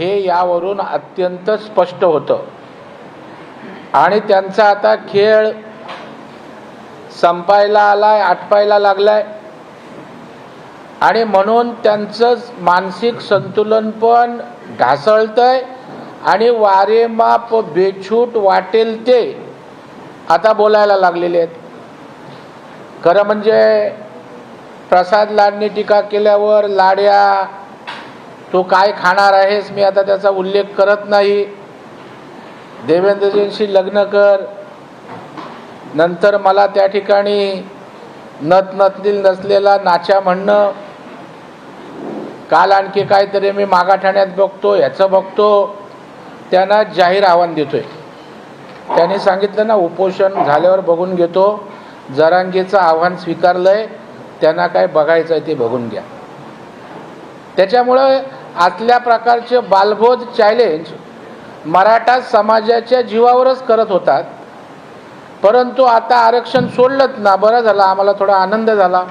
हे यावरून अत्यंत स्पष्ट होतं. आणि त्यांचा आता खेळ संपायला आलाय आटपायला लागलाय. आणि म्हणून त्यांचं मानसिक संतुलन पण ढासळतंय आणि वारेमाप बेछूट वाटेल ते आता बोलायला लागलेले आहेत. खरं म्हणजे प्रसाद लाडनी टीका केल्यावर लाड्या तू काय खाणार आहेस मी आता त्याचा उल्लेख करत नाही. देवेंद्रजींशी लग्न कर. नंतर मला त्या ठिकाणी नत नतील नसलेला नाच्या म्हणणं. काल आणखी काहीतरी मी मागाठाण्यात बघतो ह्याचं बघतो. त्यांना जाहीर आव्हान देतोय. त्यांनी सांगितलं ना उपोषण झाल्यावर बघून घेतो. जरांगीचं आव्हान स्वीकारलंय. त्यांना काय बघायचं आहे ते बघून घ्या. त्याच्यामुळं आतल्या प्रकारचे बालबोध चॅलेंज मराठा समाजाच्या जीवावरच करत होतात. परंतु आता आरक्षण सोडलंच ना. बरं झालं आम्हाला थोडा आनंद झाला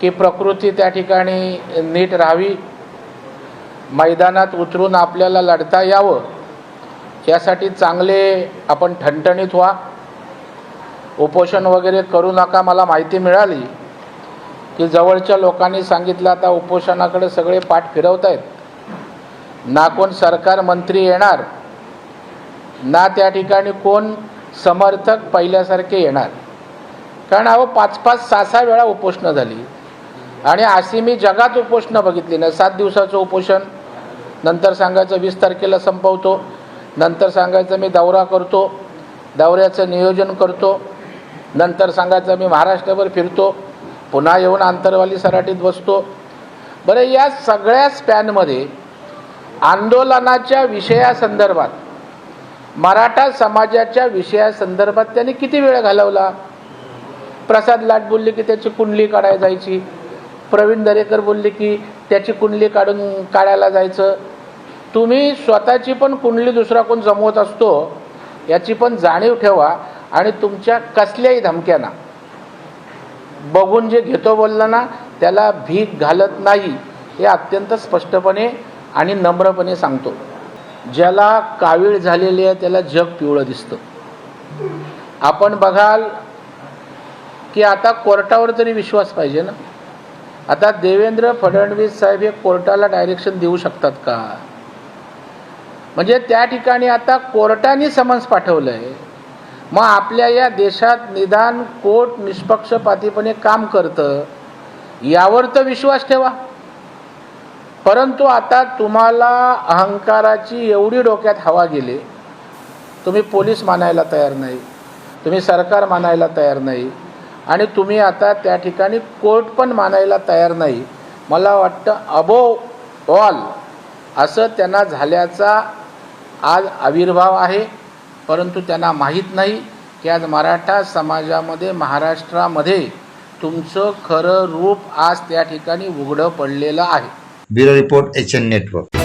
की प्रकृती त्या ठिकाणी नीट राहावी. मैदानात उतरून आपल्याला लढता यावं. यासाठी चांगले आपण ठणठणीत व्हा. उपोषण वगैरे करू नका मला माहिती मिळाली. की जवळच्या लोकांनी सांगितलं आता उपोषणाकडे सगळे पाठ फिरवत आहेत ना कोण सरकार मंत्री येणार ना त्या ठिकाणी कोण समर्थक पहिल्यासारखे येणार. कारण अहो पाच पाच सहा सहा वेळा उपोषणं झाली. आणि अशी मी जगात उपोषणं बघितली ना सात दिवसाचं उपोषण नंतर सांगायचं वीस तारखेला संपवतो नंतर सांगायचं मी दौरा करतो दौऱ्याचं नियोजन करतो नंतर सांगायचं मी महाराष्ट्रभर फिरतो. पुन्हा येऊन आंतरवाली सराटीत बसतो. बरं या सगळ्या स्पॅनमध्ये आंदोलनाच्या विषयासंदर्भात मराठा समाजाच्या विषयासंदर्भात त्यांनी किती वेळ घालवला? प्रसाद लाट बोलले की त्याची कुंडली काढायला जायची. प्रवीण दरेकर बोलले की त्याची कुंडली काढून काढायला जायचं. तुम्ही स्वतःची पण कुंडली दुसरा कोण जमवत असतो याची पण जाणीव ठेवा आणि तुमच्या कसल्याही धमक्यांना बघून जे घेतो बोललं ना त्याला भीक घालत नाही हे अत्यंत स्पष्टपणे आणि नम्रपणे सांगतो. ज्याला कावीळ झालेली आहे त्याला जग पिवळं दिसतं. आपण बघाल की आता कोर्टावर तरी विश्वास पाहिजे ना? आता देवेंद्र फडणवीस साहेब हे कोर्टाला डायरेक्शन देऊ शकतात का? म्हणजे त्या ठिकाणी आता कोर्टाने समन्स पाठवलं आहे मग आपल्या या देशात निदान कोर्ट निष्पक्षपातीपणे काम करतं यावर तर विश्वास ठेवा. परंतु आता तुम्हाला अहंकाराची एवढी डोक्यात हवा गेली तुम्ही पोलीस मानायला तयार नाही तुम्ही सरकार मानायला तयार नाही आणि तुम्ही आता त्या ठिकाणी कोर्ट पण मानायला तयार नाही. मला वाटतं अबो ऑल असं त्यांना झाल्याचा आज आविर्भाव आहे. परंतु त्यांना माहीत नाही की आज मराठा समाजामध्ये महाराष्ट्रामध्ये तुमचं खरं रूप आज त्या ठिकाणी उघडं पडलेलं आहे. Bureau report H N network.